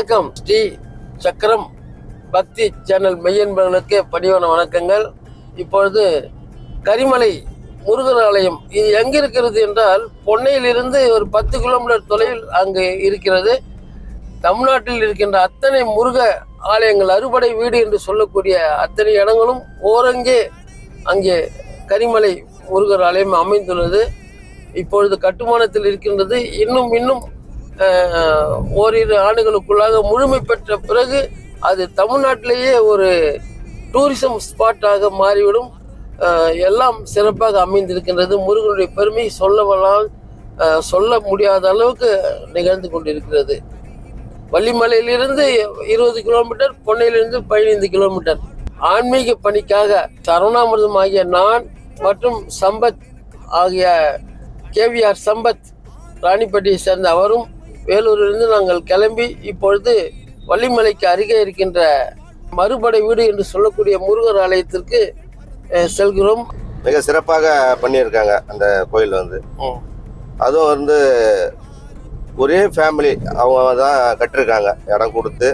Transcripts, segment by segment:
வணக்கம். ஸ்ரீ சக்கரம் பக்தி சேனல் மெய்யன்பர்களுக்கு பணிவான வணக்கங்கள். இப்பொழுது கரிமலை முருகர் ஆலயம் இது எங்கே இருக்கிறது என்றால் பொன்னையிலிருந்து ஒரு பத்து கிலோமீட்டர் தொலைவில் அங்கு இருக்கிறது. தமிழ்நாட்டில் இருக்கின்ற அத்தனை முருக ஆலயங்கள் அறுபடை வீடு என்று சொல்லக்கூடிய அத்தனை இடங்களும் ஓரங்கே அங்கே கரிமலை முருகர் ஆலயம் அமைந்துள்ளது. இப்பொழுது கட்டுமானத்தில் இருக்கின்றது. இன்னும் இன்னும் ஓரிரு ஆண்டுகளுக்குள்ளாக முழுமை பெற்ற பிறகு அது தமிழ்நாட்டிலேயே ஒரு டூரிசம் ஸ்பாட்டாக மாறிவிடும். எல்லாம் சிறப்பாக அமைந்திருக்கின்றது. முருகனுடைய பெருமை சொல்லவனால் சொல்ல முடியாத அளவுக்கு நிகழ்ந்து கொண்டிருக்கிறது. வள்ளிமலையிலிருந்து இருபது கிலோமீட்டர் பொன்னையிலிருந்து பதினைந்து கிலோமீட்டர். ஆன்மீக பணிக்காக சரவணாமிர்தம் ஆகிய நான் மற்றும் சம்பத் ஆகிய கேவிஆர் சம்பத் ராணிப்பட்டியை சேர்ந்த அவரும் வேலூரிலிருந்து நாங்கள் கிளம்பி இப்பொழுது வள்ளிமலைக்கு அருகே இருக்கின்ற மறுபடை வீடு என்று சொல்லக்கூடிய முருகர் ஆலயத்திற்கு செல்கிறோம். மிக சிறப்பாக பண்ணியிருக்காங்க அந்த கோயில் வந்து. அதுவும் வந்து ஒரே ஃபேமிலி அவங்க தான் கட்டிருக்காங்க. இடம் கொடுத்து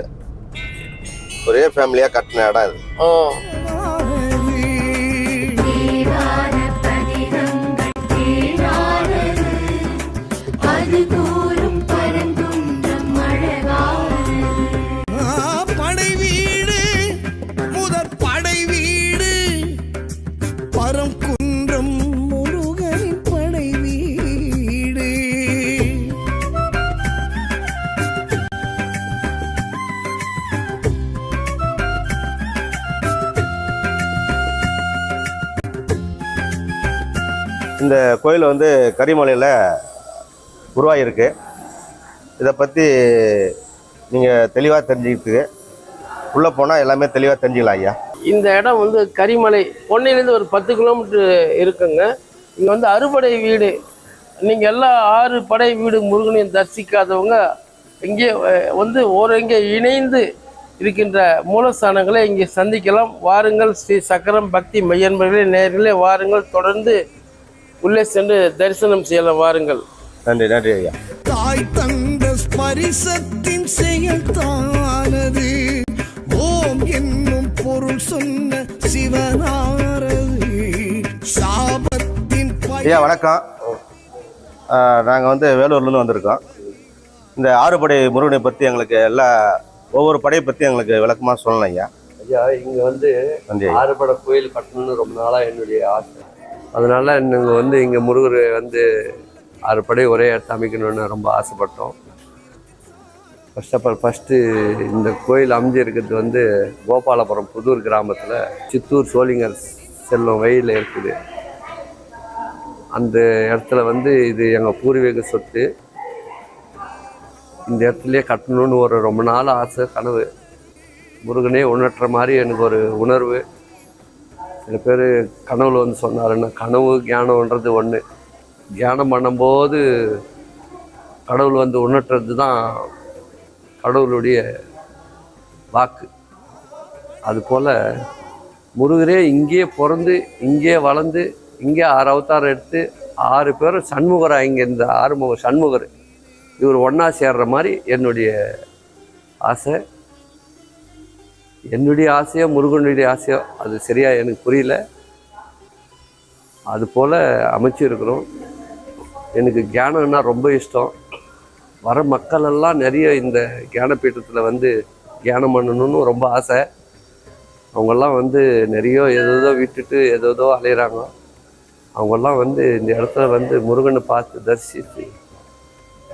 ஒரே ஃபேமிலியாக கட்டின இடம் இது இந்த கோயில் வந்து கரிமலையில் உருவாகியிருக்கு இதை பற்றி நீங்கள் தெளிவாக தெரிஞ்சுக்கிட்டு உள்ளே போனால் எல்லாமே தெளிவாக தெரிஞ்சுக்கலாம் ஐயா. இந்த இடம் வந்து கரிமலை பொன்னையிலேருந்து ஒரு பத்து கிலோமீட்டர் இருக்குங்க. இங்கே வந்து அறுபடை வீடு. நீங்கள் எல்லா ஆறு படை வீடு முருகனையும் தரிசிக்காதவங்க இங்கே வந்து வந்து ஓரங்கே இணைந்து இருக்கின்ற மூலஸ்தானங்களை இங்கே சந்திக்கலாம். வாருங்கள் ஸ்ரீ சக்கரம் பக்தி மையன்பர்களே நேர்களே வாருங்கள். தொடர்ந்து உள்ளே சென்று தரிசனம் செய்யலாம் வாருங்கள். நன்றி நன்றி ஐயா. தாய் தந்த ஸ்பரிசத்தின் செயல் தானது ஓம் என்னும் பொருள் சொன்ன சிவனாரது. சாபத்தின் ஐயா வணக்கம். நாங்கள் வந்து வேலூர்லேருந்து வந்திருக்கோம். இந்த ஆறுபடை முருகனை பற்றி எங்களுக்கு எல்லா ஒவ்வொரு படையை பற்றி எங்களுக்கு விளக்கமாக சொல்லணும் ஐயா. ஐயா இங்கே வந்து ஆறுபடை கோயில் கட்டணும்னு ரொம்ப நாளாக என்னுடைய ஆசை. அதனால் நாங்கள் வந்து இங்கே முருகர் வந்து ஆறு படை ஒரே இடத்த அமைக்கணும்னு ரொம்ப ஆசைப்பட்டோம். ஃபர்ஸ்ட் ஆஃப் ஆல் ஃபஸ்ட்டு இந்த கோயில் அமைஞ்சிருக்கிறது வந்து கோபாலபுரம் புதூர் கிராமத்தில் சித்தூர் சோழிங்கர் செல்லும் வழியில் இருக்குது. அந்த இடத்துல வந்து இது எங்கள் பூர்வீக சொத்து. இந்த இடத்துலையே கட்டணும்னு ஒரு ரொம்ப நாள் ஆசை கனவு. முருகனே உணர்ற மாதிரி எனக்கு ஒரு உணர்வு. சில பேர் கனவுல வந்து சொன்னாருன்னா கனவு ஞானம்ன்றது ஒன்று தியானம் பண்ணும்போது கடவுள் வந்து உணர்த்துறது தான் கடவுளுடைய வாக்கு. அதுபோல் முருகரே இங்கேயே பிறந்து இங்கேயே வளர்ந்து இங்கே ஆறு அவதாரம் எடுத்து ஆறு பேரும் சண்முகரா இங்கே இந்த ஆறுமுக சண்முகர். இவர் ஒன்றா சேர்ற மாதிரி என்னுடைய ஆசை. என்னுடைய ஆசையோ முருகனுடைய ஆசையோ அது சரியாக எனக்கு புரியல. அது போல் அமைச்சிருக்கிறோம் எனக்கு தியானம்னா ரொம்ப இஷ்டம். வர மக்களெல்லாம் நிறைய இந்த தியானபீட்டத்தில் வந்து தியானம் பண்ணணும்னு ரொம்ப ஆசை. அவங்கெல்லாம் வந்து நிறைய ஏதோதோ விட்டுட்டு ஏதோதோ அலையிறாங்க. அவங்கெல்லாம் வந்து இந்த இடத்துல வந்து முருகனை பார்த்து தரிசித்து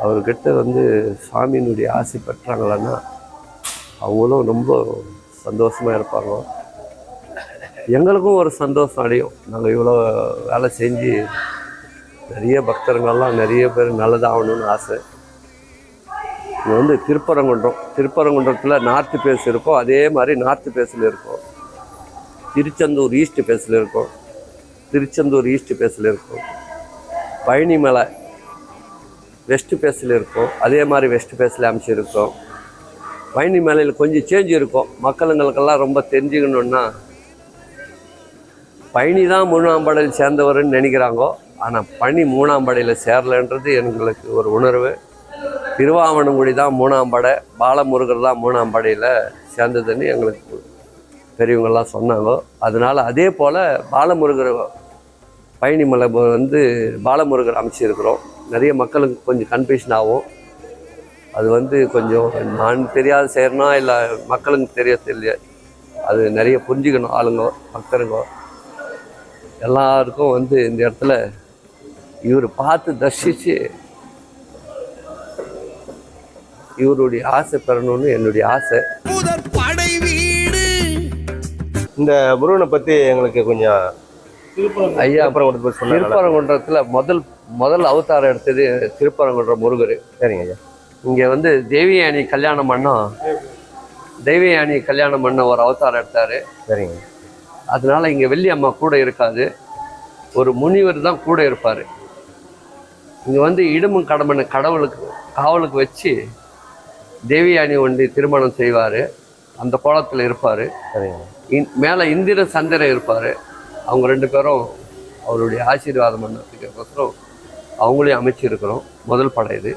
அவர்கிட்ட வந்து சாமியினுடைய ஆசை பெற்றாங்களான்னா அவங்களும் ரொம்ப சந்தோஷமாக இருப்பாங்க. எங்களுக்கும் ஒரு சந்தோஷம் அடையும். நாங்கள் இவ்வளோ வேலை செஞ்சு நிறைய பக்தர்கள்லாம் நிறைய பேர் நல்லதாகணும்னு ஆசை. இது வந்து திருப்பரங்குன்றம். திருப்பரங்குன்றத்தில் நார்த்து பேஸ் இருக்கும். அதே மாதிரி நார்த்து பேஸில் இருக்கும். திருச்செந்தூர் ஈஸ்ட் பேஸில் இருக்கும். திருச்செந்தூர் ஈஸ்ட் பேஸில் இருக்கும். பழனிமலை வெஸ்ட்டு வெஸ்ட் பேஸில் இருக்கும். அதே மாதிரி வெஸ்ட் பேஸில் அமைச்சிருக்கோம். பழனி மேலையில் கொஞ்சம் சேஞ்ச் இருக்கும். மக்களுங்களுக்கெல்லாம் ரொம்ப தெரிஞ்சுக்கணுன்னா பழனி தான் மூணாம் படையில் சேர்ந்தவர்னு நினைக்கிறாங்கோ ஆனால் பழனி மூணாம் படையில் சேரலைன்றது எங்களுக்கு ஒரு உணர்வு. திருவாவணங்குடி தான் மூணாம் படை பாலமுருகர் தான் மூணாம் படையில் சேர்ந்ததுன்னு எங்களுக்கு பெரியவங்கள்லாம் சொன்னாங்க. அதனால அதே போல் பாலமுருகர் பழனிமலை வந்து பாலமுருகர் அமைச்சிருக்கிறோம். நிறைய மக்களுக்கு கொஞ்சம் கன்ஃபியூஷன் ஆகும். அது வந்து கொஞ்சம் நான் தெரியாத செய்யறனா இல்லை மக்களுக்கு தெரிய தெரியல அது நிறைய புரிஞ்சுக்கணும் ஆளுங்க பக்தருங்க எல்லாருக்கும் வந்து இந்த இடத்துல இவர் பார்த்து தர்ஷிச்சு இவருடைய ஆசை பெறணும்னு என்னுடைய ஆசை. முதற் படை வீடு. இந்த முருகனை பற்றி எங்களுக்கு கொஞ்சம் ஐயா அப்புறம் திருப்பரங்குன்றத்தில் முதல் முதல் அவதாரம் எடுத்தது திருப்பரங்குன்ற முருகர். சரிங்க ஐயா. இங்கே வந்து தேவியானி கல்யாணம் பண்ணோம் தெய்வயானி கல்யாணம் பண்ண ஒரு அவதாரம் எடுத்தார். சரிங்க. அதனால இங்கே வெள்ளி அம்மா கூட இருக்காது. ஒரு முனிவர் தான் கூட இருப்பார். இங்கே வந்து இடுமும் கடமனை கடவுளுக்கு காவலுக்கு வச்சு தேவியானி ஒண்டி திருமணம் செய்வார். அந்த கோலத்தில் இருப்பார். சரிங்க. மேலே இந்திர சந்திரன் இருப்பார். அவங்க ரெண்டு பேரும் அவருடைய ஆசீர்வாதம் பண்ணதுக்கோசரம் அவங்களையும் அமைச்சிருக்கிறோம். முதல் படம் இது.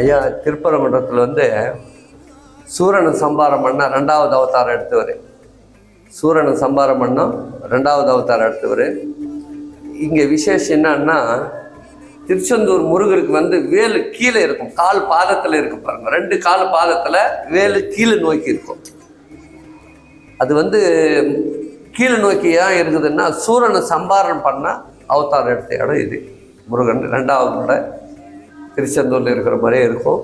ஐயா திருப்பரங்குன்றத்தில் வந்து சூரனை சம்பாரம் பண்ண ரெண்டாவது அவதாரம் எடுத்தவர். சூரனை சம்பாரம் பண்ண ரெண்டாவது அவதாரம் எடுத்தவர். இங்கே விசேஷம் என்னன்னா திருச்செந்தூர் முருகருக்கு வந்து வேலு கீழே இருக்கும். கால் பாதத்தில் இருக்கு பாருங்க. ரெண்டு கால் பாதத்தில் வேலு கீழே நோக்கி இருக்கும். அது வந்து கீழே நோக்கி ஏன் இருக்குதுன்னா சூரனை சம்பாரம் பண்ண அவதாரம் எடுத்த இடம் இது. முருகன் ரெண்டாவது முறை திருச்செந்தூரில் இருக்கிற மாதிரியே இருக்கும்.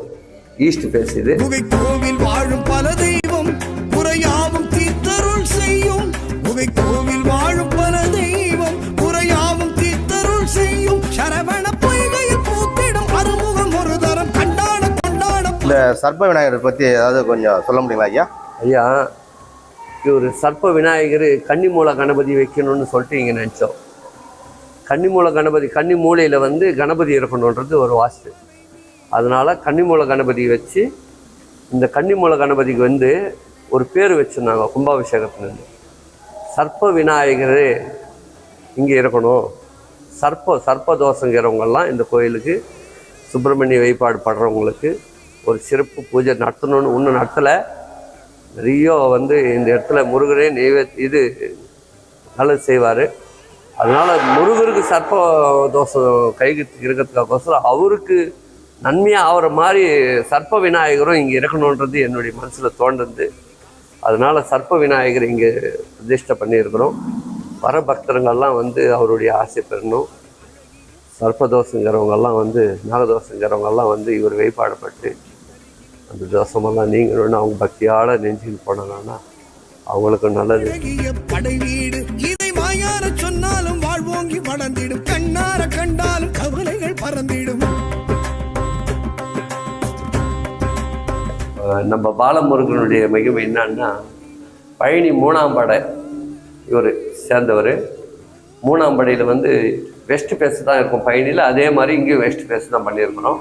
ஈஸ்ட் ஃபேஸ் இது குகை கோவில் வாழும் பல தெய்வம் குறையாவும் தீர்த்தருள் செய்யும். குகை கோவில் வாழும் பல தெய்வம் குறையாவும் தீர்த்தருள் செய்யும். சரவண பொய்கையில் பூத்திடும் அறுமுகம் ஒரு தரம். கண்டாட கொண்டாட. இந்த சர்ப்ப விநாயகரை பற்றி ஏதாவது கொஞ்சம் சொல்ல முடியுங்களா ஐயா? ஐயா இவர் சர்ப்ப விநாயகர் கன்னிமூல கணபதி வைக்கணும்னு சொல்லிட்டு இங்கே நினச்சோம். கன்னிமூல கணபதி கன்னி மூலையில் வந்து கணபதி இருக்கணுன்றது ஒரு வாஸ்து அதனால் கன்னிமூல கணபதி வச்சு இந்த கன்னிமூல கணபதிக்கு வந்து ஒரு பேர் வச்சுருந்தாங்க கும்பாபிஷேகத்துலேருந்து. சர்ப்ப விநாயகர் இங்கே இருக்கணும். சர்ப்ப சர்ப்ப தோஷங்கிறவங்கெல்லாம் இந்த கோயிலுக்கு சுப்பிரமணிய வழிபாடு படுறவங்களுக்கு ஒரு சிறப்பு பூஜை நடத்தணும்னு ஒன்று நடத்தலை. நிறைய வந்து இந்த இடத்துல முருகரே நெய்வே இது நல்லது செய்வார். அதனால் முருகருக்கு சர்ப்ப தோஷம் கைக்கு இருக்கிறதுக்காக அவருக்கு நன்மையாக ஆகிற மாதிரி சர்ப்ப விநாயகரும் இங்கே இருக்கணுன்றது என்னுடைய மனசில் தோன்றுது. அதனால் சர்ப்ப விநாயகர் இங்கே பிரதிஷ்டை பண்ணியிருக்கிறோம். வர பக்தருங்கள்லாம் வந்து அவருடைய ஆசை பெறணும். சர்ப்பதோஷங்கிறவங்கெல்லாம் வந்து நாகதோஷங்கிறவங்கெல்லாம் வந்து இவர் வழிபாடுபட்டு அந்த தோஷமெல்லாம் நீங்கணும்னு அவங்க பக்தியால் நெஞ்சுக்கிட்டு போனாங்கன்னா அவங்களுக்கு நல்லது. பறந்திடும். கண்ணார கண்டாலும் கவலைகள் பறந்திடும். நம்ம பாலமுருகனுடைய மகிமை என்னன்னா பழனி மூணாம் படை இவர் சேர்ந்தவர். மூணாம் படையில் வந்து வெஸ்ட் பேஸ் தான் இருக்கும் பழனியில். அதே மாதிரி இங்கேயும் வெஸ்ட் பேஸ் தான் பண்ணியிருக்கிறோம்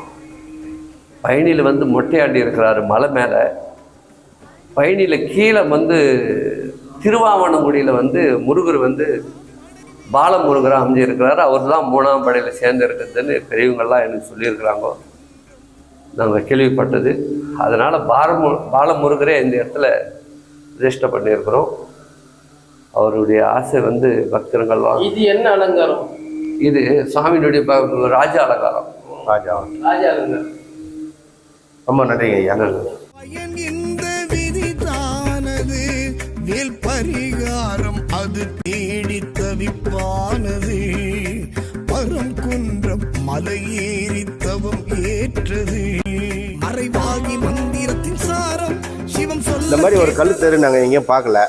பழனியில் வந்து மொட்டையாண்டி இருக்கிறாரு மலை மேலே. பழனியில் கீழே வந்து திருவாவணங்குடியில் வந்து முருகர் வந்து பாலமுருகராக அமைஞ்சிருக்கிறாரு. அவர் தான் மூணாம் படையில் சேர்ந்துருக்குதுன்னு பெரியவங்கள்லாம் எனக்கு சொல்லியிருக்கிறாங்க. நாங்கள் கேள்விப்பட்டது. அதனால் பாலமு பாலமுருகரே இந்த இடத்துல ரெஜிஸ்டர் பண்ணியிருக்கிறோம். அவருடைய ஆசை வந்து பக்தர்கள்லாம் இது என்ன அலங்காரம்? இது சுவாமியினுடைய ராஜ அலங்காரம். ராஜா. ராஜா அலங்காரம். ரொம்ப நன்றிங்க ஐயா. பயன் இந்த விதிதானது வேல் பரிகாரம் அது தேடி தவிப்பானது பரம் குன்றம் மலையேறி தவம் ஏற்றது. மறைவாகி மந்திரத்தின் சாரம் சிவம் இந்த சொல்ல மாதிரி ஒரு கல் தெரு நாங்கள் எங்கேயும் பார்க்கல.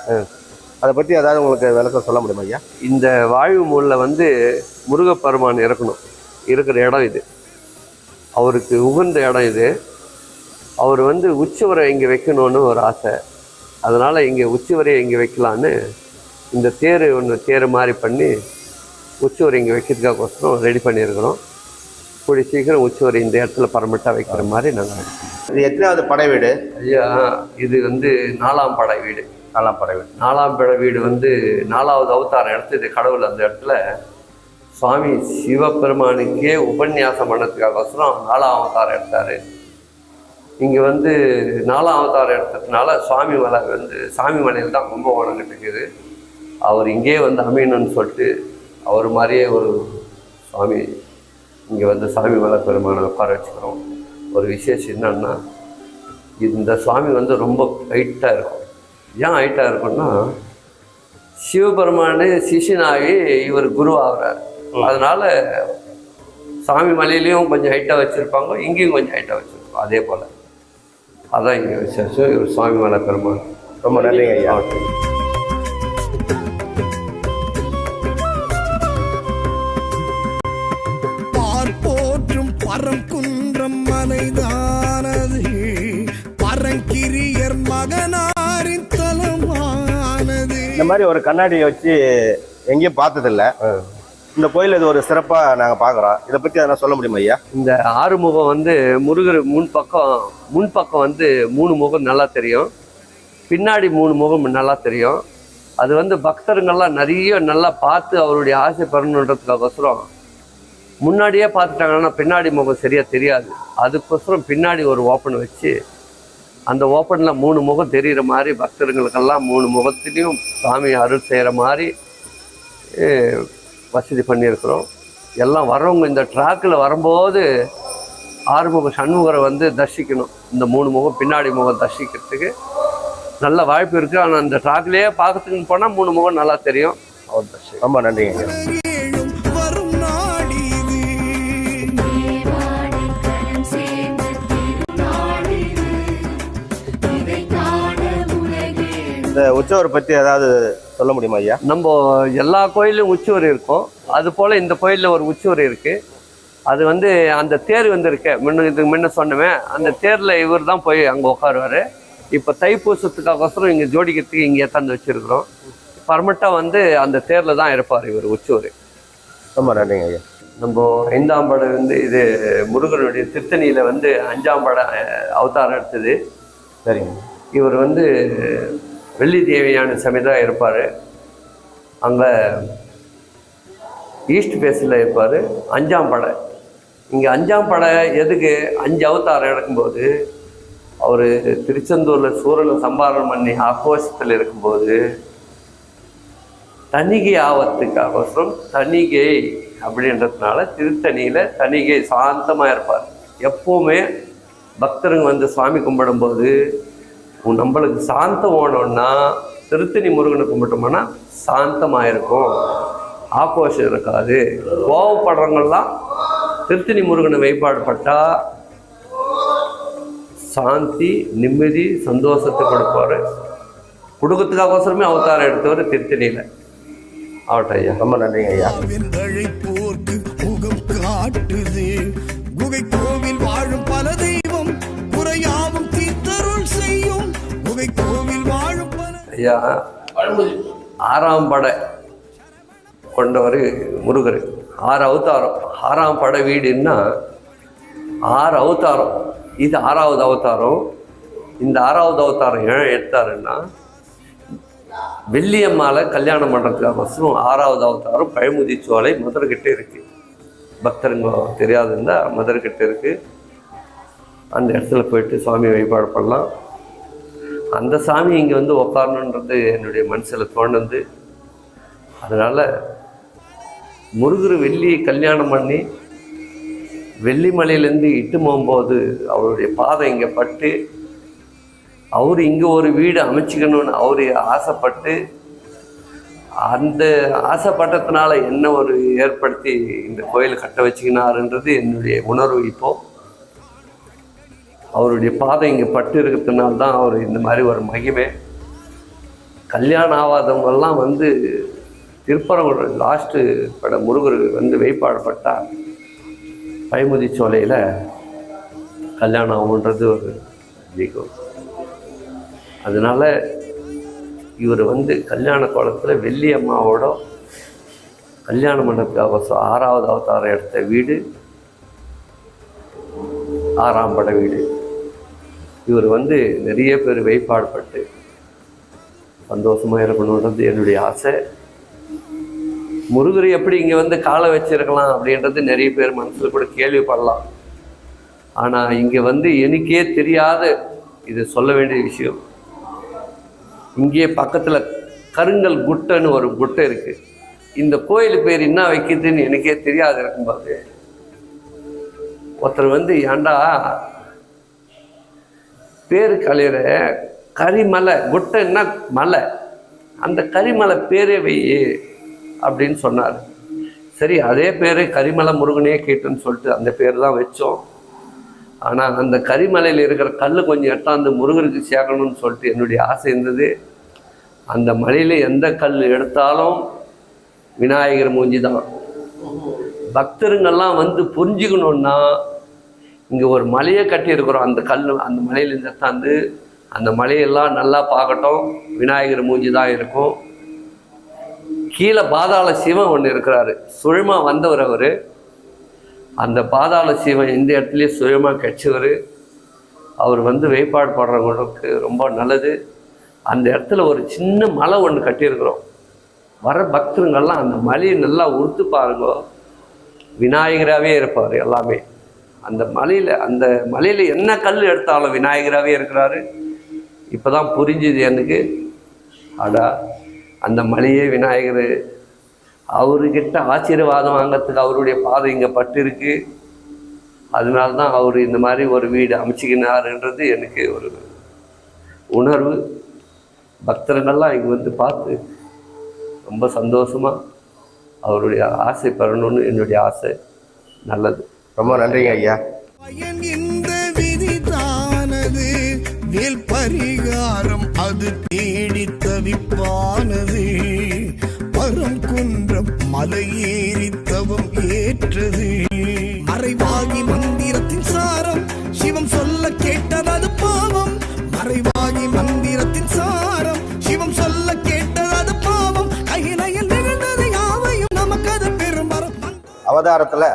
அதை பற்றி ஏதாவது உங்களுக்கு விளக்கம் சொல்ல முடியுமா ஐயா? இந்த வாழ்வு மூலில் வந்து முருகப்பெருமான் இருக்கணும் இருக்கிற இடம் இது. அவருக்கு உகந்த இடம் இது. அவர் வந்து உச்சவரை இங்கே வைக்கணும்னு ஒரு ஆசை. அதனால் இங்கே உச்சவரையை இங்கே வைக்கலான்னு இந்த தேர் ஒன்று தேர் மாதிரி பண்ணி உச்சவரை இங்கே வைக்கிறதுக்காகோசரம் ரெடி பண்ணியிருக்கிறோம். கூடிய சீக்கிரம் உச்சவரை இந்த இடத்துல பர்மனெண்ட்டாக வைக்கிற மாதிரி நாங்கள் இது எத்தனாவது படை வீடு? ஐயா இது வந்து நாலாம் படை வீடு. நாலாம் படை வீடு. நாலாம் பிழை வீடு வந்து நாலாவது அவதாரம் எடுத்து இது கடவுள் அந்த இடத்துல சுவாமி சிவபெருமானுக்கே உபன்யாசம் பண்ணதுக்காகோசரம் நாலாம் அவதாரம் எடுத்தார். இங்கே வந்து நாலாம் அவதாரம் எடுத்ததுனால சுவாமி மலை வந்து சாமி மலையில் தான் கும்பகோணம் கட்டுக்குது அவர் இங்கேயே வந்து அமையணும்னு சொல்லிட்டு அவர் மாதிரியே ஒரு சுவாமி இங்கே வந்து சாமி மலை பெருமானை உட்கார வச்சுக்கிறோம் ஒரு விசேஷம் என்னன்னா இந்த சுவாமி வந்து ரொம்ப ஹைட்டாக இருக்கும். ஏன் ஹைட்டாக இருக்கும்னா சிவபெருமானு சிஷியனாகி இவர் குரு ஆகிறார். அதனால சாமி மலையிலையும் கொஞ்சம் ஹைட்டாக வச்சுருப்பாங்க இங்கேயும் கொஞ்சம் ஹைட்டாக வச்சுருப்பாங்க அதே போல். அதான் இங்கே விசேஷம் இவர் சுவாமி மலை பெருமாள் ரொம்ப நன்றிங்க ஐயா. மாதிரி ஒரு கண்ணாடியை வச்சு எங்கேயும் பார்த்ததில்ல. இந்த கோயில் இது ஒரு சிறப்பாக நாங்கள் பார்க்குறோம் இதை பற்றி எதனா சொல்ல முடியுமா ஐயா? இந்த ஆறுமுகம் வந்து முருகர் முன்பக்கம் முன்பக்கம் வந்து மூணு முகம் நல்லா தெரியும். பின்னாடி மூணு முகம் நல்லா தெரியும். அது வந்து பக்தருங்கள்லாம் நிறைய நல்லா பார்த்து அவருடைய ஆசை பெறணுன்றதுக்கோசரம் முன்னாடியே பார்த்துட்டாங்கன்னா பின்னாடி முகம் சரியாக தெரியாது. அதுக்கோசரம் பின்னாடி ஒரு ஓப்பன் வச்சு அந்த ஓப்பனில் மூணு முகம் தெரிகிற மாதிரி பக்தர்களுக்கெல்லாம் மூணு முகத்துலேயும் சாமி அருள் செய்கிற மாதிரி வசதி பண்ணியிருக்கிறோம். எல்லாம் வர்றவங்க இந்த ட்ராக்கில் வரும்போது ஆறுமுக சண்முகரை வந்து தரிசிக்கணும். இந்த மூணு முகம் பின்னாடி முகம் தரிசிக்கிறதுக்கு. நல்ல வாய்ப்பு இருக்குது ஆனால் அந்த ட்ராக்லேயே பார்க்கறதுக்கு போனால் மூணு முகம் நல்லா தெரியும். அவர் தரிசி ரொம்ப நன்றிங்க இந்த உற்சவரை பற்றி ஏதாவது சொல்ல முடியுமா ஐயா? நம்ம எல்லா கோயிலும் உச்சுவர் இருக்கும். அது போல் இந்த கோயிலில் ஒரு உச்சுவர் இருக்குது அது வந்து அந்த தேர் வந்து இருக்கு முன்ன இதுக்கு முன்ன சொன்னமே அந்த தேரில் இவர் தான் போய் அங்கே உட்காருவார் இப்போ தைப்பூசத்துக்காகோசரம் இங்கே ஜோடிக்கிறதுக்கு இங்கே ஏத்தாந்து வச்சுருக்குறோம். பர்மனெண்ட்டாக வந்து அந்த தேரில் தான் இருப்பார் இவர் உச்சுவர் ரொம்ப நன்றிங்க ஐயா. நம்ம ஐந்தாம் படம் வந்து இது முருகனுடைய திருத்தணியில் வந்து அஞ்சாம் படம் அவதாரம் எடுத்தது. சரிங்க. இவர் வந்து வெள்ளி தேவியான சமேதம் இருப்பார். அங்கே ஈஸ்ட் பேஸில் இருப்பார். அஞ்சாம் படை. இங்கே அஞ்சாம் படை எதுக்கு? அஞ்சு அவதாரம் எடுக்கும்போது அவர் திருச்செந்தூரில் சூரனை சம்பாரணம் பண்ணி ஆக்ரோஷத்தில் இருக்கும்போது தணிகை ஆவத்துக்காகோசரம் தணிகை அப்படின்றதுனால திருத்தணியில் தணிகை சாந்தமாக இருப்பார். எப்போவுமே பக்தருங்க வந்து சுவாமி கும்பிடும்போது நம்மளுக்கு சாந்தம் ஓணும்னா திருத்தணி முருகனை கும்பிட்டோம்னா சாந்தமாக இருக்கும் ஆக்ரோஷம் இருக்காது. கோவப்படுறவங்கெல்லாம் திருத்தணி முருகனை வைப்பாடு பட்டா சாந்தி நிம்மதி சந்தோஷத்தை கொடுப்பாரு. குடும்பத்துக்காகோசரமே அவதாரம் எடுத்தவர் திருத்தணியில் ஆவட்டும் ஐயா. ரொம்ப நன்றிங்க ஐயா. காட்டுது. ஐயா ஆறாம் படை கொண்டவர் முருகர். ஆறு அவதாரம். ஆறாம் படை வீடுன்னா ஆறு அவதாரம். இது ஆறாவது அவதாரம். இந்த ஆறாவது அவதாரம் ஏன் எடுத்தாருன்னா வெள்ளியம்மாவை கல்யாணம் பண்ணுறதுக்காகோசரம் ஆறாவது அவதாரம் பழமுதி சோலை மதுரைக்கிட்டே இருக்குது பக்தருங்க தெரியாதுன்னா மதுரைக்கிட்ட இருக்குது அந்த இடத்துல போயிட்டு சுவாமி வழிபாடு பண்ணலாம். அந்த சாமி இங்கே வந்து உட்காரணுன்றது என்னுடைய மனசில் தோணுது அதனால் முருகர் வெள்ளியை கல்யாணம் பண்ணி வெள்ளிமலையிலேருந்து இட்டு போகும்போது அவருடைய பாதை இங்கே பட்டு அவர் இங்கே ஒரு வீடு அமைச்சிக்கணும்னு அவர் ஆசைப்பட்டு அந்த ஆசைப்பட்டதுனால என்ன ஒரு ஏற்படுத்தி இந்த கோயில் கட்ட வச்சுக்கினாருன்றது என்னுடைய உணர்வு இப்போது அவருடைய பாதை இங்கே பட்டு இருக்கிறதுனால தான் அவர் இந்த மாதிரி ஒரு மகிமை. கல்யாணம் ஆகாதவங்கெல்லாம் வந்து திருப்பரங்குன்ற லாஸ்ட்டு பட முருகர் வந்து வைப்பாடுபட்டா பைமுதி சோலையில் கல்யாணம் ஆகுன்றது ஒரு தீகம் அதனால இவர் வந்து கல்யாண கோலத்தில் வெள்ளி அம்மாவோட கல்யாண மண்டபத்துக்கு அவசரம் ஆறாவது அவதாரம் எடுத்த வீடு ஆறாம் பட வீடு. இவர் வந்து நிறைய பேர் வைப்பாடுபட்டு சந்தோஷமாக இருக்கணுன்றது என்னுடைய ஆசை. முருகர் எப்படி இங்கே வந்து காலை வச்சிருக்கலாம் அப்படின்றது நிறைய பேர் மனசில் கூட கேள்விப்படலாம். ஆனால் இங்கே வந்து எனக்கே தெரியாத இது சொல்ல வேண்டிய விஷயம். இங்கே பக்கத்தில் கருங்கல் குட்டைன்னு ஒரு குட்டை இருக்கு. இந்த கோயில் பேர் என்ன வைக்கிதுன்னு எனக்கே தெரியாது இருக்கும்போது ஒருத்தர் வந்து ஏன்டா பேர் கலையில் கரிமலை குட்டைன்னா மலை. அந்த கரிமலை பேரே வை அப்படின்னு சொன்னார். சரி அதே பேர் கரிமலை முருகனே கேட்டுன்னு சொல்லிட்டு அந்த பேர் தான் வச்சோம். ஆனால் அந்த கரிமலையில் இருக்கிற கல் கொஞ்சம் எடுத்தாந்து முருகனுக்கு சேர்க்கணும்னு சொல்லிட்டு என்னுடைய ஆசை இருந்தது. அந்த மலையில் எந்த கல் எடுத்தாலும் விநாயகர் மூஞ்சி தான். பக்தருங்கள்லாம் வந்து புரிஞ்சுக்கணுன்னா இங்கே ஒரு மலையை கட்டியிருக்கிறோம் அந்த கல் அந்த மலையிலேருந்து எடுத்தாந்து அந்த மலையெல்லாம் நல்லா பார்க்கட்டும். விநாயகர் மூஞ்சி தான் இருக்கும். கீழே பாதாள சிவன் ஒன்று இருக்கிறாரு. சுழமா வந்தவர் அவர். அந்த பாதாள சிவன் இந்த இடத்துலயே சுயமாக கட்சிவர். அவர் வந்து வேப்பாடு பாடுறவங்களுக்கு ரொம்ப நல்லது. அந்த இடத்துல ஒரு சின்ன மலை ஒன்று கட்டியிருக்கிறோம். வர பக்தருங்கள்லாம் அந்த மலையை நல்லா உறுத்து பாருங்க. விநாயகராகவே இருப்பார் எல்லாமே. அந்த மலையில் அந்த மலையில் என்ன கல் எடுத்தாலும் விநாயகராகவே இருக்கிறாரு. இப்போ தான் புரிஞ்சுது எனக்கு. அடா அந்த மலையே விநாயகர். அவர்கிட்ட ஆசீர்வாதம் வாங்கிறதுக்கு அவருடைய பாதை இங்கே பட்டிருக்கு. அதனால தான் அவர் இந்த மாதிரி ஒரு வீடு அமைச்சிக்கினாருன்றது எனக்கு ஒரு உணர்வு. பக்தர்கள்லாம் இங்கே வந்து பார்த்து ரொம்ப சந்தோஷமாக அவருடைய ஆசை பெறணும்னு என்னுடைய ஆசை. நல்லது. ரொம்ப நன்றிங்க ஐயா. பயன் என்ற விதிதானது வேல் பரிகாரம் அது தேடி தவிப்பானது. பரம் குன்றம் மலை ஏறி தவம் ஏற்றது. மறைவாகி மந்திரத்தின் சாரம் சிவம் சொல்ல கேட்டது அது பாவம். மறைவாகி மந்திரத்தின் சாரம் சிவம் சொல்ல கேட்டது அது பாவம். கையிலையில் நிகழ்ந்தது யாவையும் நமக்கு அது பெருமரம். அவதாரத்தில்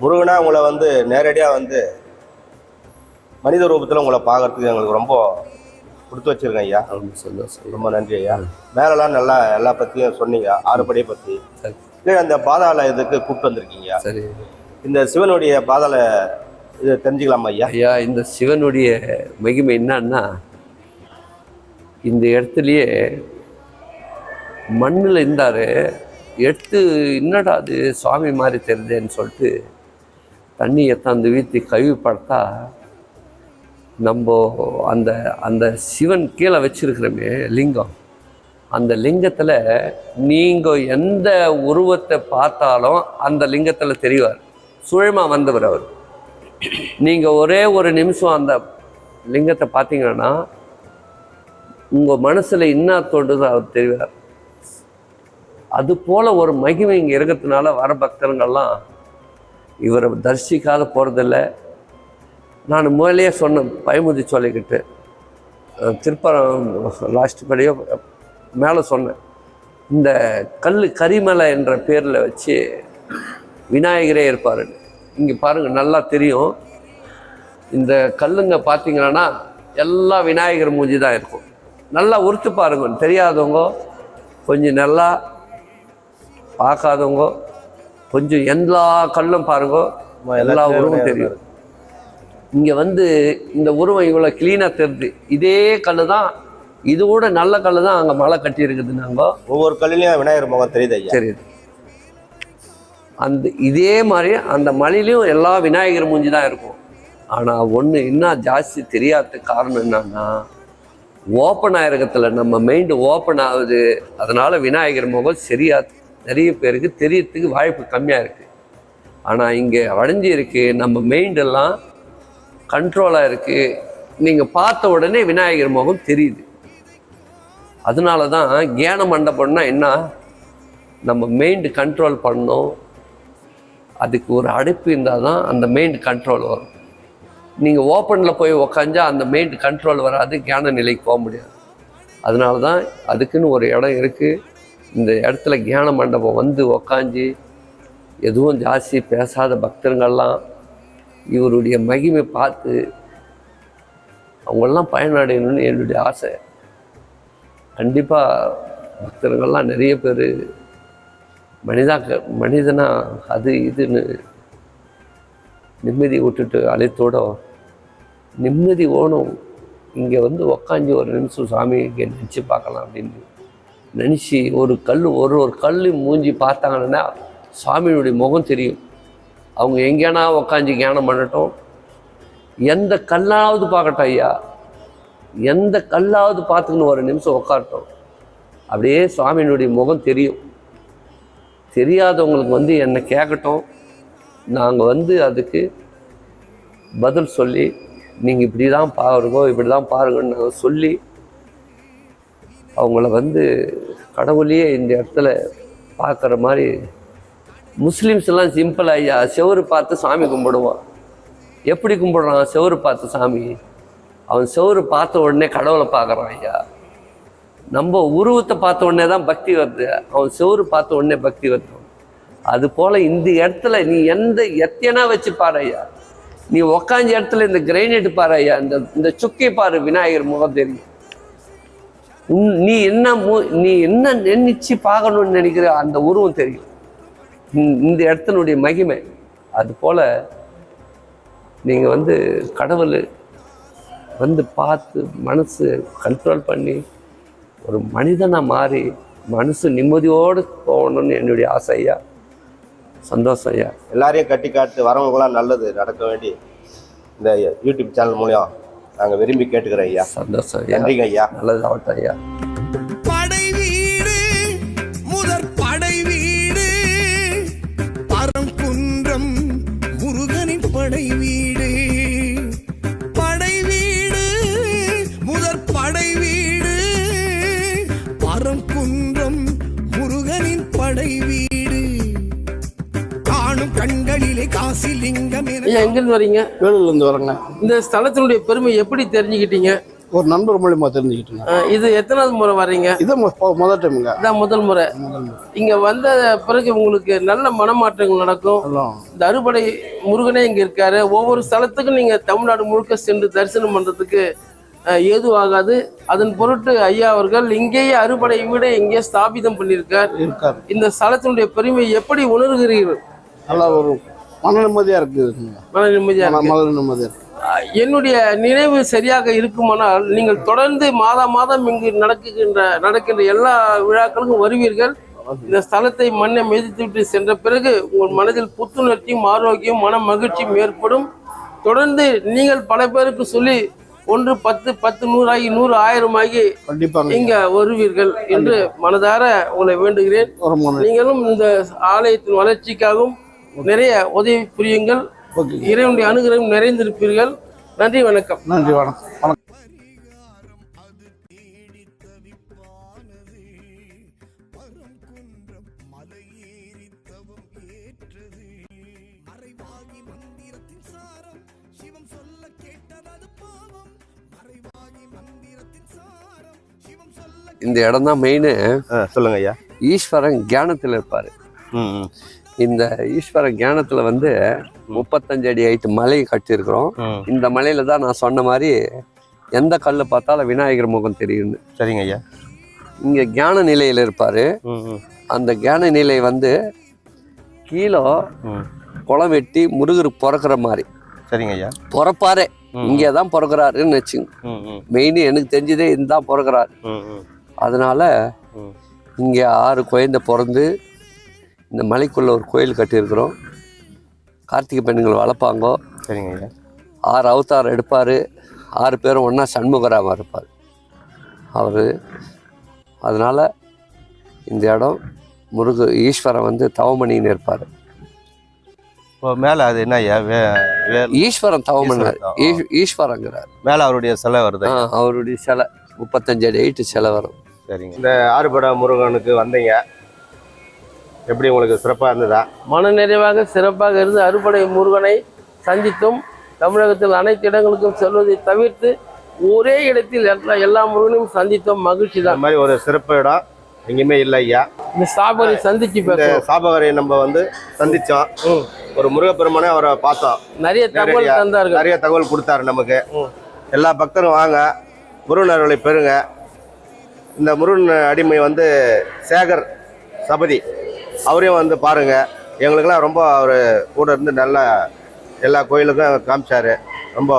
முருகனா உங்களை வந்து நேரடியாக வந்து மனித ரூபத்தில் உங்களை பார்க்கறதுக்கு எங்களுக்கு ரொம்ப கொடுத்து வச்சிருக்கேன் ஐயா. ரொம்ப சந்தோஷம் ரொம்ப நன்றி ஐயா. மேலெல்லாம் நல்லா எல்லா பற்றியும் சொன்னீங்க ஆறுபடியை பற்றி சரி. கீழே அந்த பாதாள இதுக்கு கூப்பிட்டு வந்திருக்கீங்க. சரி. இந்த சிவனுடைய பாதாள இது தெரிஞ்சுக்கலாமா ஐயா? ஐயா இந்த சிவனுடைய மகிமை என்னன்னா இந்த இடத்துலையே மண்ணில் இருந்தார் எடுத்து என்னடா அது சுவாமி மாதிரி தெரியுதேன்னு சொல்லிட்டு தண்ணி எத்தாந்து வீத்தி கழுவி படுத்தா நம்ம அந்த அந்த சிவன் கீழே வச்சிருக்கிறோமே லிங்கம். அந்த லிங்கத்தில் நீங்கள் எந்த உருவத்தை பார்த்தாலும் அந்த லிங்கத்தில் தெரிவார். சுழமா வந்தவர் அவர். நீங்கள் ஒரே ஒரு நிமிஷம் அந்த லிங்கத்தை பார்த்தீங்கன்னா உங்கள் மனசில் என்ன தோன்றுதோ அவர் தெரிவார். அது போல் ஒரு மகிமை இங்கே இருக்கிறதுனால வர பக்தர்கள்லாம் இவரை தரிசிக்காத போகிறதில்ல நான் முதலையே சொன்னேன் பயமுதி சொல்லிக்கிட்டு திருப்பரம் லாஸ்ட் படியோ மேலே சொன்னேன். இந்த கல் கரிமலை என்ற பேரில் வச்சு விநாயகரே இருப்பார். இங்கே பாருங்கள் நல்லா தெரியும். இந்த கல்லுங்க பார்த்தீங்கன்னா எல்லாம் விநாயகர் மூஞ்சி தான் இருக்கும். நல்லா உறுத்து பாருங்க தெரியாதவங்க கொஞ்சம் நல்லா பார்க்காதவங்க கொஞ்சம் எல்லா கல்லும் பாருங்க எல்லா உருவம் தெரியும். இங்கே வந்து இந்த உருவம் இவ்வளோ க்ளீனாக தெரியுது. இதே கல் தான் இது கூட நல்ல கல் தான் அங்கே மலை கட்டி இருக்குது நாங்கள் ஒவ்வொரு கல்லுலையும் விநாயகர் முகம் தெரியுது தெரியுது. அந்த இதே மாதிரி அந்த மலையிலையும் எல்லா விநாயகர் மூஞ்சி தான் இருக்கும். ஆனால் ஒன்று இன்னும் ஜாஸ்தி தெரியாததுக்கு காரணம் என்னன்னா ஓப்பன் ஆயிருக்கத்துல நம்ம மைண்டு ஓப்பன் ஆகுது. அதனால விநாயகர் முகம் சரியா நிறைய பேருக்கு தெரியறதுக்கு வாய்ப்பு கம்மியாக இருக்குது ஆனால் இங்கே வளைஞ்சி இருக்கு நம்ம மைண்டெல்லாம் கண்ட்ரோலாக இருக்குது நீங்கள் பார்த்த உடனே விநாயகர் முகம் தெரியுது. அதனால தான் கேன மண்டபம்னா என்ன? நம்ம மைண்டு கண்ட்ரோல் பண்ணணும் அதுக்கு ஒரு அடைப்பு இருந்தால் தான் அந்த மைண்ட் கண்ட்ரோல் வரும். நீங்கள் ஓப்பனில் போய் உக்காஞ்சா அந்த மைண்ட் கண்ட்ரோல் வராது கேன நிலைக்கு போக முடியாது. அதனால தான் அதுக்குன்னு ஒரு இடம் இருக்குது இந்த இடத்துல கியான மண்டபம் வந்து உக்காஞ்சி எதுவும் ஜாஸ்தி பேசாத பக்தர்கள்லாம் இவருடைய மகிமை பார்த்து அவங்கெல்லாம் பயனடையணும்னு என்னுடைய ஆசை. கண்டிப்பாக பக்தர்கள்லாம் நிறைய பேர் மனிதா மனிதனா அது இதுன்னு நிம்மதி விட்டுட்டு அழைத்தோட நிம்மதி ஓணும். இங்கே வந்து உக்காஞ்சி ஒரு நிமிஷம் சாமி இங்கே நினச்சி பார்க்கலாம் அப்படின்னு. நினச்சி ஒரு கல் ஒரு ஒரு கல் மூஞ்சி பார்த்தாங்கன்னா சுவாமியுடைய முகம் தெரியும். அவங்க எங்கேனா உக்காஞ்சி தியானம் பண்ணட்டும். எந்த கல்லாவது பார்க்கட்டும் ஐயா. எந்த கல்லாவது பார்த்துக்கணும் ஒரு நிமிஷம் உட்காரட்டும் அப்படியே சுவாமியினுடைய முகம் தெரியும். தெரியாதவங்களுக்கு வந்து என்னை கேட்கட்டும். நாங்கள் வந்து அதுக்கு பதில் சொல்லி நீங்கள் இப்படி தான் பாருங்க இப்படி தான் பாருங்கன்னு நாங்கள் சொல்லி அவங்கள வந்து கடவுளையே இந்த இடத்துல பார்க்குற மாதிரி முஸ்லீம்ஸ் எல்லாம் சிம்பிள் ஐயா செவரு பார்த்து சாமி கும்பிடுவான். எப்படி கும்பிடுறான்? செவரு பார்த்து சாமி. அவன் செவரு பார்த்த உடனே கடவுளை பார்க்குறான் ஐயா. நம்ம உருவத்தை பார்த்த உடனே தான் பக்தி வருது. அவன் செவரு பார்த்த உடனே பக்தி வருது. அது போல் இந்த இடத்துல நீ எந்த எத்தனை வச்சு பாரு ஐயா. நீ உக்காஞ்ச இடத்துல இந்த கிரைனேட் பாரு ஐயா. இந்த இந்த சுக்கை பாரு விநாயகர் முகம் தெரியும். நீ என்ன நீ என்ன நினைச்சு பார்க்கணும்னு நினைக்கிற அந்த உருவம் தெரியும். இந்த- இடத்தினுடைய மகிமை. அது போல நீங்கள் வந்து கடவுள் வந்து பார்த்து மனசு கண்ட்ரோல் பண்ணி ஒரு மனிதனாக மாறி மனசு நிம்மதியோடு போகணும்னு என்னுடைய ஆசை ஐயா. சந்தோஷம் ஐயா. எல்லாரையும் கட்டி காட்டு வரவங்களாம் நல்லது நடக்க வேண்டி இந்த யூடியூப் சேனல் மூலியம். நாங்கள் விரும்பி கேட்டுக்கிறோம் ஐயா. சந்தோஷம் நன்றிங்க ஐயா. நல்லது ஆகட்டும் ஐயா. ஐயா எங்கேருந்து வரீங்க? வேலூர்லேருந்து வரேங்க. இந்த ஸ்தலத்தினுடைய பெருமை எப்படி தெரிஞ்சுக்கிட்டீங்க? ஒரு நண்பர் மூலியமா தெரிஞ்சுக்கிட்டேங்க. இது எத்தனாவது முறை வர்றீங்க இது முதல் டைமுங்க. இதான் முதல் முறை. இங்க வந்த பிறகு உங்களுக்கு நல்ல மனமாற்றங்கள் நடக்கும். இந்த அறுபடை முருகனே இங்க இருக்காரு. ஒவ்வொரு ஸ்தலத்துக்கும் நீங்க தமிழ்நாடு முழுக்க சென்று தரிசனம் பண்றதுக்கு ஏதுவாகாது. அதன் பொருட்டு ஐயா அவர்கள் இங்கேயே அறுபடை வீடை இங்கே ஸ்தாபிதம் பண்ணியிருக்கார். இருக்காரு. இந்த ஸ்தலத்தினுடைய பெருமை எப்படி உணர்கிறீர்கள்? நல்லா ஒரு மன நிம்மதியா இருக்குதுங்க மன நிம்மதியா மன இருக்கு. மன நிம்மதியா இருக்கு. அஹ், என்னுடைய நினைவு சரியாக இருக்குமானால் நீங்கள் தொடர்ந்து மாதம் மாதம் இங்கு நடக்குகின்ற நடக்கின்ற எல்லா விழாக்களுக்கும் வருவீர்கள். இந்த ஸ்தலத்தை மண்ணை மிதித்து விட்டு சென்ற பிறகு உங்கள் மனதில் புத்துணர்ச்சியும் ஆரோக்கியம் மன மகிழ்ச்சியும் ஏற்படும். தொடர்ந்து நீங்கள் பல பேருக்கு சொல்லி ஒன்று பத்து பத்து நூறாகி நூறு ஆயிரம் ஆகி கண்டிப்பாங்க. இங்க வருவீர்கள் என்று மனதார உங்களை வேண்டுகிறேன். நீங்களும் இந்த ஆலயத்தின் வளர்ச்சிக்காகவும் நிறைய உதவி புரியுங்கள் இறைவனுடைய அனுகிரகம் நிறைந்திருப்பீர்கள். நன்றி வணக்கம். நன்றி வணக்கம். வணக்கம். இந்த இடம் தான் மெயின் சொல்லுங்க ஐயா. ஈஸ்வரன் தியானத்தில் இருப்பார். இந்த ஈஸ்வர தியானத்தில் வந்து முப்பத்தஞ்சு அடி ஹைட்டு மலை கட்டியிருக்கிறோம். இந்த மலையில தான் நான் சொன்ன மாதிரி எந்த கல் பார்த்தாலும் விநாயகர் முகம் தெரியும்னு. சரிங்க ஐயா. இங்கே தியான நிலையில் இருப்பார். அந்த தியான நிலை வந்து கீழே குளம் வெட்டி முருகர் பிறக்கிற மாதிரி. சரிங்க ஐயா. பிறப்பாரே. இங்கே தான் பிறக்கிறாருன்னு வச்சுங்க மெயின் எனக்கு தெரிஞ்சதே இதுதான் பிறக்கிறாரு. அதனால இங்கே ஆறு குழந்தை பிறந்து இந்த மலைக்குள்ள ஒரு கோயில் கட்டியிருக்கிறோம். கார்த்திகை பெண்கள் வளர்ப்பாங்க. சரிங்க ஆறு அவதாரம் எடுப்பார். ஆறு பேரும் ஒன்றா சண்முகராம இருப்பார். அவர். அதனால் இந்த இடம் முருக ஈஸ்வரன் வந்து தவமணின்னு இருப்பார். இப்போ மேலே அது என்ன ஐயா? வே வே ஈஸ்வரன் தவமன்னார் ஈஸ்வரங்கிறார். மேலே அவருடைய சிலை வருது அவருடைய சிலை. முப்பத்தஞ்சு அடி எயிட்டு சிலை வரும். சரிங்க. இந்த ஆறுபடை முருகனுக்கு வந்தீங்க. எப்படி உங்களுக்கு சிறப்பாக இருந்ததா? மன நிறைவாக சிறப்பாக இருந்து அறுபடை முருகனை சந்தித்தும் தமிழகத்தில் அனைத்து இடங்களுக்கும் செல்வதை தவிர்த்து ஒரே இடத்தில் எல்லா எல்லா முருகனையும் சந்தித்தோம். மகிழ்ச்சி தான். மாதிரி ஒரு சிறப்பு இடம் எங்கேயுமே இல்லை ஐயா. இந்த ஸ்தாபனை சந்திச்சு இந்த பேசுவோம். சாபகரை நம்ம வந்து சந்திச்சோம். ஒரு முருகப்பெருமானே அவரை பார்த்தோம். நிறைய தகவல் தந்தார்கள். நிறைய தகவல் கொடுத்தாரு நமக்கு. எல்லா பக்தரும் வாங்க. முருகன் அருளை பெறுங்க. இந்த முருகன் அடிமை வந்து சேகர் சபதி. அவரையும் வந்து பாருங்கள் எங்களுக்கெல்லாம் ரொம்ப அவர் கூட இருந்து நல்ல எல்லா கோயிலுக்கும் காமிச்சாரு. ரொம்ப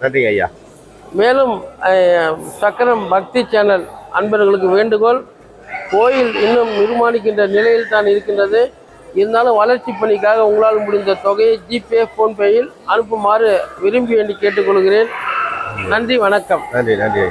நன்றிங்க ஐயா. மேலும் சக்கரம் பக்தி சேனல் அன்பர்களுக்கு வேண்டுகோள். கோயில் இன்னும் நிர்மாணிக்கின்ற நிலையில் தான் இருக்கின்றது. இருந்தாலும் வளர்ச்சி பணிக்காக உங்களால் முடிந்த தொகையை ஜிபே ஃபோன்பேயில் அனுப்புமாறு விரும்பி வேண்டி கேட்டுக்கொள்கிறேன். நன்றி வணக்கம். நன்றி நன்றி